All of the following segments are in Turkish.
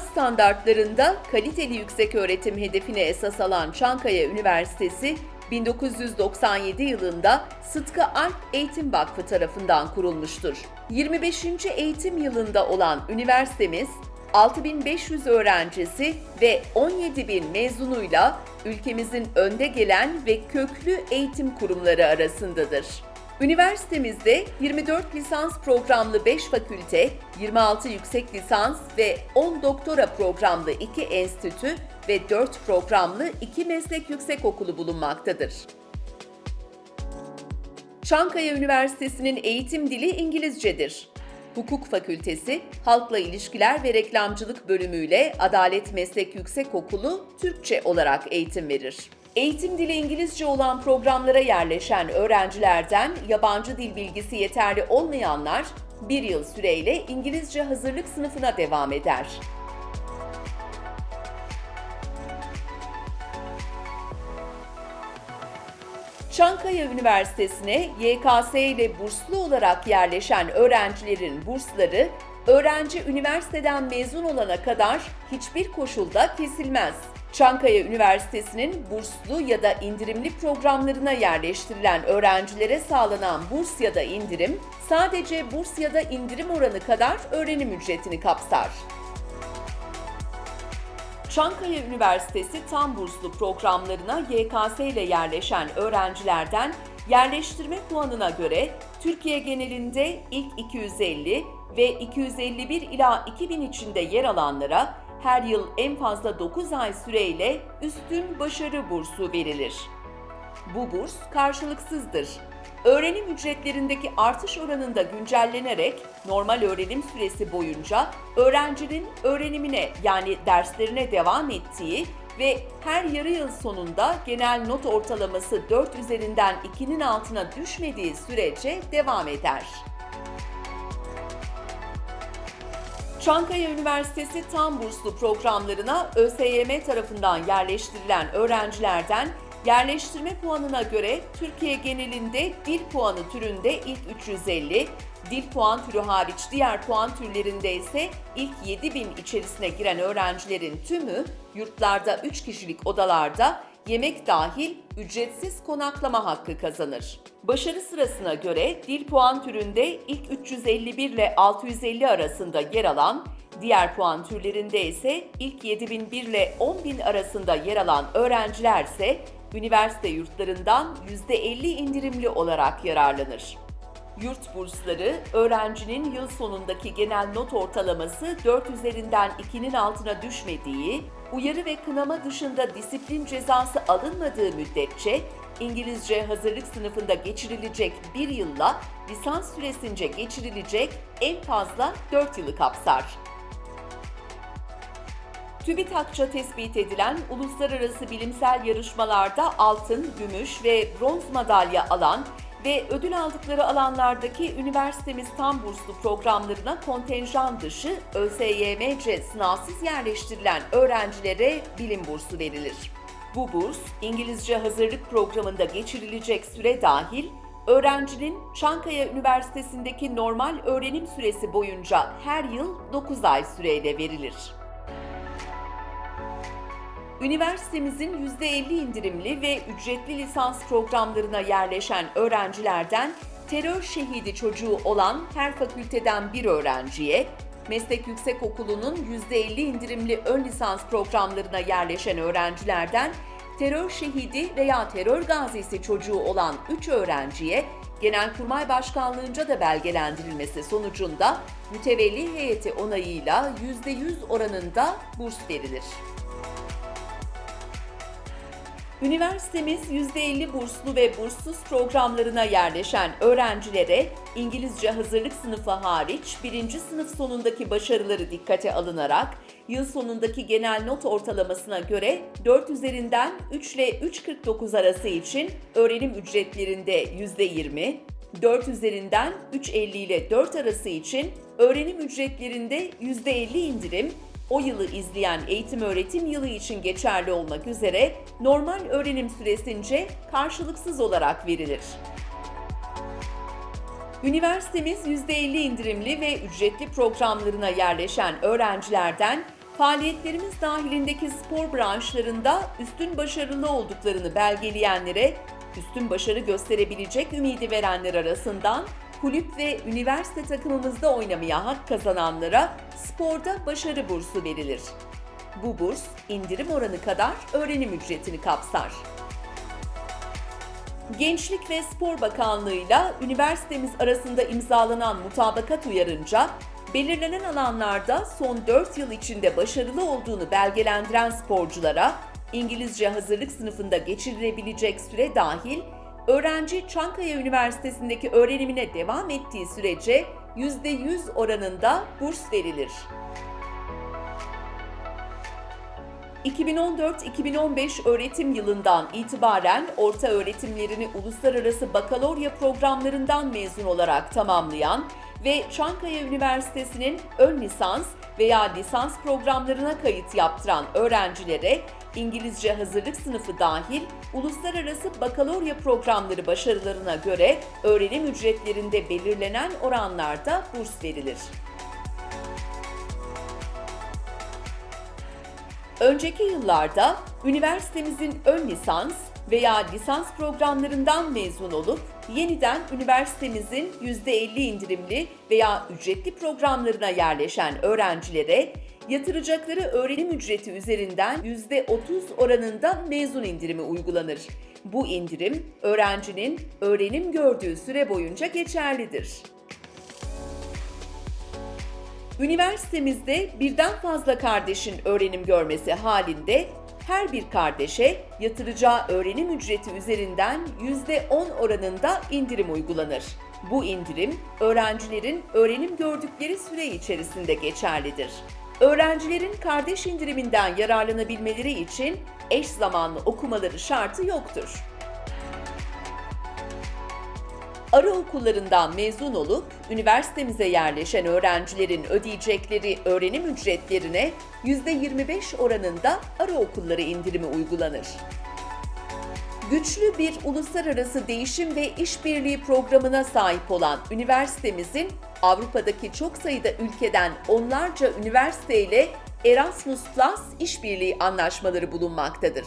Standartlarında kaliteli yüksek öğretim hedefine esas alan Çankaya Üniversitesi, 1997 yılında Sıtkı Alp Eğitim Vakfı tarafından kurulmuştur. 25. eğitim yılında olan üniversitemiz, 6500 öğrencisi ve 17000 mezunuyla ülkemizin önde gelen ve köklü eğitim kurumları arasındadır. Üniversitemizde 24 lisans programlı 5 fakülte, 26 yüksek lisans ve 10 doktora programlı 2 enstitü ve 4 programlı 2 meslek yüksekokulu bulunmaktadır. Çankaya Üniversitesi'nin eğitim dili İngilizcedir. Hukuk Fakültesi, Halkla İlişkiler ve Reklamcılık bölümüyle Adalet Meslek Yüksekokulu Türkçe olarak eğitim verir. Eğitim dili İngilizce olan programlara yerleşen öğrencilerden yabancı dil bilgisi yeterli olmayanlar bir yıl süreyle İngilizce hazırlık sınıfına devam eder. Çankaya Üniversitesi'ne YKS ile burslu olarak yerleşen öğrencilerin bursları öğrenci üniversiteden mezun olana kadar hiçbir koşulda kesilmez. Çankaya Üniversitesi'nin burslu ya da indirimli programlarına yerleştirilen öğrencilere sağlanan burs ya da indirim sadece burs ya da indirim oranı kadar öğrenim ücretini kapsar. Çankaya Üniversitesi tam burslu programlarına YKS ile yerleşen öğrencilerden yerleştirme puanına göre Türkiye genelinde ilk 250 ve 251 ila 2000 içinde yer alanlara her yıl en fazla 9 ay süreyle üstün başarı bursu verilir. Bu burs karşılıksızdır. Öğrenim ücretlerindeki artış oranında güncellenerek normal öğrenim süresi boyunca öğrencinin öğrenimine yani derslerine devam ettiği ve her yarı yıl sonunda genel not ortalaması 4 üzerinden 2'nin altına düşmediği sürece devam eder. Çankaya Üniversitesi tam burslu programlarına ÖSYM tarafından yerleştirilen öğrencilerden yerleştirme puanına göre Türkiye genelinde dil puanı türünde ilk 350, dil puan türü hariç diğer puan türlerinde ise ilk 7000 içerisine giren öğrencilerin tümü yurtlarda 3 kişilik odalarda yemek dahil ücretsiz konaklama hakkı kazanır. Başarı sırasına göre dil puan türünde ilk 351 ile 650 arasında yer alan, diğer puan türlerinde ise ilk 7001 ile 10000 arasında yer alan öğrenciler ise üniversite yurtlarından %50 indirimli olarak yararlanır. Yurt bursları, öğrencinin yıl sonundaki genel not ortalaması 4 üzerinden 2'nin altına düşmediği, uyarı ve kınama dışında disiplin cezası alınmadığı müddetçe İngilizce hazırlık sınıfında geçirilecek bir yılla lisans süresince geçirilecek en fazla 4 yılı kapsar. TÜBİTAK'ça tespit edilen uluslararası bilimsel yarışmalarda altın, gümüş ve bronz madalya alan ve ödül aldıkları alanlardaki üniversitemiz tam burslu programlarına kontenjan dışı ÖSYM'ce sınavsız yerleştirilen öğrencilere bilim bursu verilir. Bu burs, İngilizce hazırlık programında geçirilecek süre dahil, öğrencinin Çankaya Üniversitesi'ndeki normal öğrenim süresi boyunca her yıl 9 ay süreyle verilir. Üniversitemizin %50 indirimli ve ücretli lisans programlarına yerleşen öğrencilerden terör şehidi çocuğu olan her fakülteden bir öğrenciye, Meslek Yüksekokulu'nun %50 indirimli ön lisans programlarına yerleşen öğrencilerden terör şehidi veya terör gazisi çocuğu olan 3 öğrenciye Genelkurmay Başkanlığınca da belgelendirilmesi sonucunda mütevelli heyeti onayıyla %100 oranında burs verilir. Üniversitemiz %50 burslu ve burssuz programlarına yerleşen öğrencilere İngilizce hazırlık sınıfı hariç birinci sınıf sonundaki başarıları dikkate alınarak yıl sonundaki genel not ortalamasına göre 4 üzerinden 3 ile 3.49 arası için öğrenim ücretlerinde %20, 4 üzerinden 3.50 ile 4 arası için öğrenim ücretlerinde %50 indirim o yılı izleyen eğitim öğretim yılı için geçerli olmak üzere normal öğrenim süresince karşılıksız olarak verilir. Üniversitemiz %50 indirimli ve ücretli programlarına yerleşen öğrencilerden Faaliyetlerimiz dahilindeki spor branşlarında üstün başarılı olduklarını belgeleyenlere, üstün başarı gösterebilecek ümidi verenler arasından kulüp ve üniversite takımımızda oynamaya hak kazananlara sporda başarı bursu verilir. Bu burs indirim oranı kadar öğrenim ücretini kapsar. Gençlik ve Spor Bakanlığı'yla üniversitemiz arasında imzalanan mutabakat uyarınca belirlenen alanlarda son 4 yıl içinde başarılı olduğunu belgelendiren sporculara İngilizce hazırlık sınıfında geçirilebilecek süre dahil öğrenci Çankaya Üniversitesi'ndeki öğrenimine devam ettiği sürece %100 oranında burs verilir. 2014-2015 öğretim yılından itibaren orta öğretimlerini uluslararası bakalorya programlarından mezun olarak tamamlayan ve Çankaya Üniversitesi'nin ön lisans veya lisans programlarına kayıt yaptıran öğrencilere İngilizce hazırlık sınıfı dahil uluslararası bakalorya programları başarılarına göre öğrenim ücretlerinde belirlenen oranlarda burs verilir. Önceki yıllarda üniversitemizin ön lisans veya lisans programlarından mezun olup yeniden üniversitemizin %50 indirimli veya ücretli programlarına yerleşen öğrencilere yatıracakları öğrenim ücreti üzerinden %30 oranında mezun indirimi uygulanır. Bu indirim öğrencinin öğrenim gördüğü süre boyunca geçerlidir. Üniversitemizde birden fazla kardeşin öğrenim görmesi halinde her bir kardeşe yatıracağı öğrenim ücreti üzerinden %10 oranında indirim uygulanır. Bu indirim öğrencilerin öğrenim gördükleri süre içerisinde geçerlidir. Öğrencilerin kardeş indiriminden yararlanabilmeleri için eş zamanlı okumaları şartı yoktur. Ara okullarından mezun olup üniversitemize yerleşen öğrencilerin ödeyecekleri öğrenim ücretlerine %25 oranında ara okulları indirimi uygulanır. Güçlü bir uluslararası değişim ve işbirliği programına sahip olan üniversitemizin Avrupa'daki çok sayıda ülkeden onlarca üniversite ile Erasmus Plus işbirliği anlaşmaları bulunmaktadır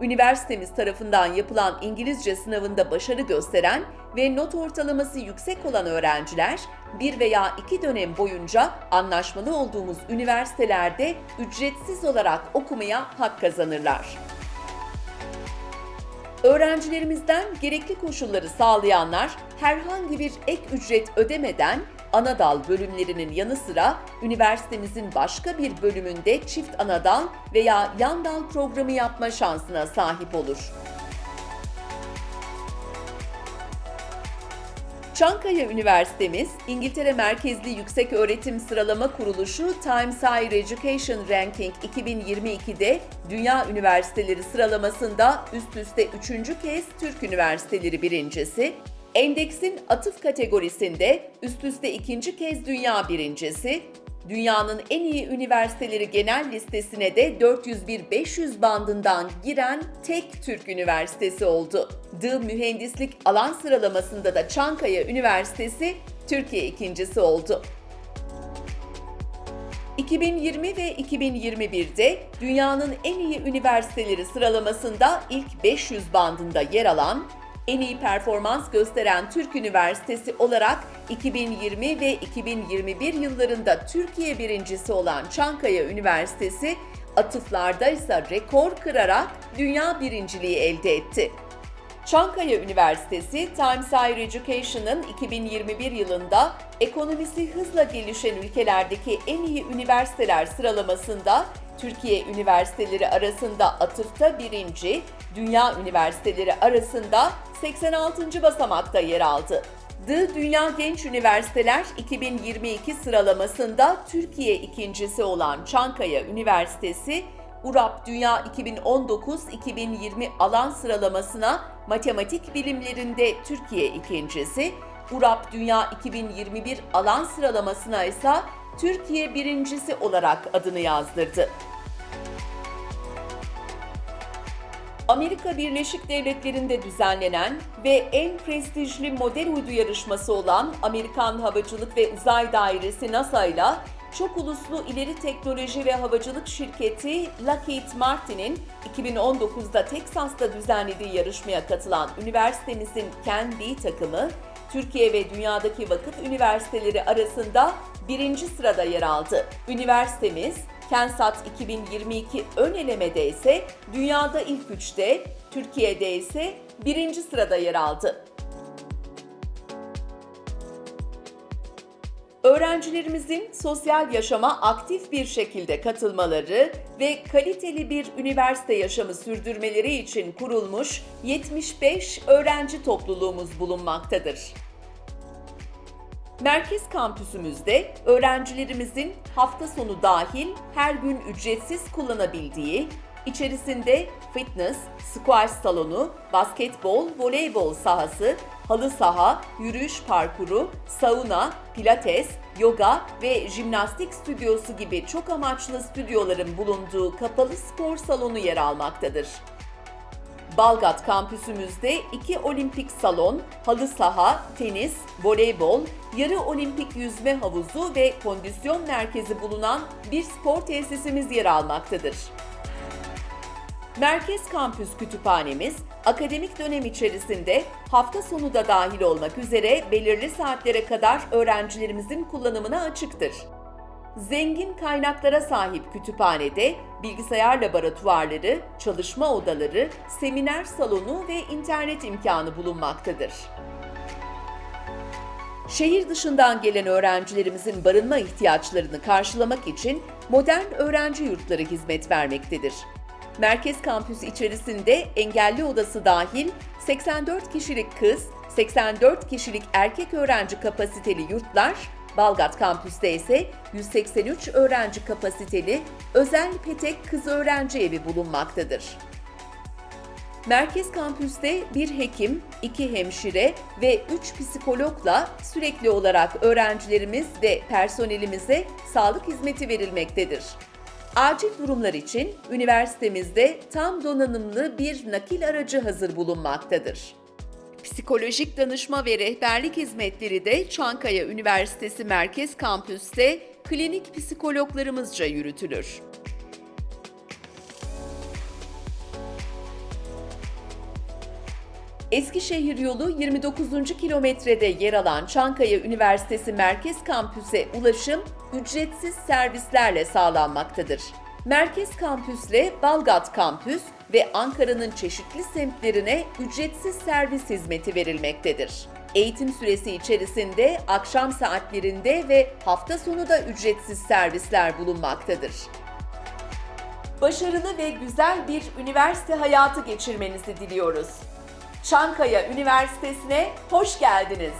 üniversitemiz tarafından yapılan İngilizce sınavında başarı gösteren ve not ortalaması yüksek olan öğrenciler bir veya iki dönem boyunca anlaşmalı olduğumuz üniversitelerde ücretsiz olarak okumaya hak kazanırlar. Öğrencilerimizden gerekli koşulları sağlayanlar herhangi bir ek ücret ödemeden anadal bölümlerinin yanı sıra üniversitemizin başka bir bölümünde çift anadal veya yan dal programı yapma şansına sahip olur. Çankaya Üniversitemiz, İngiltere merkezli Yüksek Öğretim Sıralama Kuruluşu Times Higher Education Ranking 2022'de Dünya Üniversiteleri sıralamasında üst üste üçüncü kez Türk Üniversiteleri birincisi, Endeksin atıf kategorisinde üst üste ikinci kez dünya birincisi, dünyanın en iyi üniversiteleri genel listesine de 401-500 bandından giren tek Türk üniversitesi oldu. D Mühendislik alan sıralamasında da Çankaya Üniversitesi Türkiye ikincisi oldu. 2020 ve 2021'de dünyanın en iyi üniversiteleri sıralamasında ilk 500 bandında yer alan en iyi performans gösteren Türk Üniversitesi olarak 2020 ve 2021 yıllarında Türkiye birincisi olan Çankaya Üniversitesi atıflarda ise rekor kırarak dünya birinciliği elde etti. Çankaya Üniversitesi Times Higher Education'ın 2021 yılında ekonomisi hızla gelişen ülkelerdeki en iyi üniversiteler sıralamasında Türkiye üniversiteleri arasında atıfta birinci, dünya üniversiteleri arasında 86. basamakta yer aldı. The Dünya Genç Üniversiteler 2022 sıralamasında Türkiye ikincisi olan Çankaya Üniversitesi, URAP Dünya 2019-2020 alan sıralamasına matematik bilimlerinde Türkiye ikincisi, URAP Dünya 2021 alan sıralamasına ise Türkiye birincisi olarak adını yazdırdı. Amerika Birleşik Devletleri'nde düzenlenen ve en prestijli model uydu yarışması olan Amerikan Havacılık ve Uzay Dairesi NASA ile çok uluslu ileri teknoloji ve havacılık şirketi Lockheed Martin'in 2019'da Teksas'ta düzenlediği yarışmaya katılan üniversitemizin kendi takımı, Türkiye ve dünyadaki vakıf üniversiteleri arasında birinci sırada yer aldı. Üniversitemiz Kensat 2022 ön elemede ise dünyada ilk üçte, Türkiye'de ise birinci sırada yer aldı. Öğrencilerimizin sosyal yaşama aktif bir şekilde katılmaları ve kaliteli bir üniversite yaşamı sürdürmeleri için kurulmuş 75 öğrenci topluluğumuz bulunmaktadır. Merkez kampüsümüzde öğrencilerimizin hafta sonu dahil her gün ücretsiz kullanabildiği, içerisinde fitness, squash salonu, basketbol, voleybol sahası, halı saha, yürüyüş parkuru, sauna, pilates, yoga ve jimnastik stüdyosu gibi çok amaçlı stüdyoların bulunduğu kapalı spor salonu yer almaktadır. Balgat kampüsümüzde iki olimpik salon, halı saha, tenis, voleybol, yarı olimpik yüzme havuzu ve kondisyon merkezi bulunan bir spor tesisimiz yer almaktadır. Merkez Kampüs Kütüphanemiz, akademik dönem içerisinde hafta sonu da dahil olmak üzere belirli saatlere kadar öğrencilerimizin kullanımına açıktır. Zengin kaynaklara sahip kütüphanede bilgisayar laboratuvarları, çalışma odaları, seminer salonu ve internet imkanı bulunmaktadır. Şehir dışından gelen öğrencilerimizin barınma ihtiyaçlarını karşılamak için modern öğrenci yurtları hizmet vermektedir. Merkez kampüs içerisinde engelli odası dahil 84 kişilik kız, 84 kişilik erkek öğrenci kapasiteli yurtlar, Balgat kampüste ise 183 öğrenci kapasiteli özel petek kız öğrenci evi bulunmaktadır. Merkez kampüste bir hekim, iki hemşire ve üç psikologla sürekli olarak öğrencilerimiz ve personelimize sağlık hizmeti verilmektedir. Acil durumlar için üniversitemizde tam donanımlı bir nakil aracı hazır bulunmaktadır. Psikolojik danışma ve rehberlik hizmetleri de Çankaya Üniversitesi Merkez Kampüs'te klinik psikologlarımızca yürütülür. Eskişehir yolu 29. kilometrede yer alan Çankaya Üniversitesi Merkez Kampüs'e ulaşım ücretsiz servislerle sağlanmaktadır. Merkez Kampüs'le Balgat Kampüs ve Ankara'nın çeşitli semtlerine ücretsiz servis hizmeti verilmektedir. Eğitim süresi içerisinde akşam saatlerinde ve hafta sonu da ücretsiz servisler bulunmaktadır. Başarılı ve güzel bir üniversite hayatı geçirmenizi diliyoruz. Çankaya Üniversitesi'ne hoş geldiniz.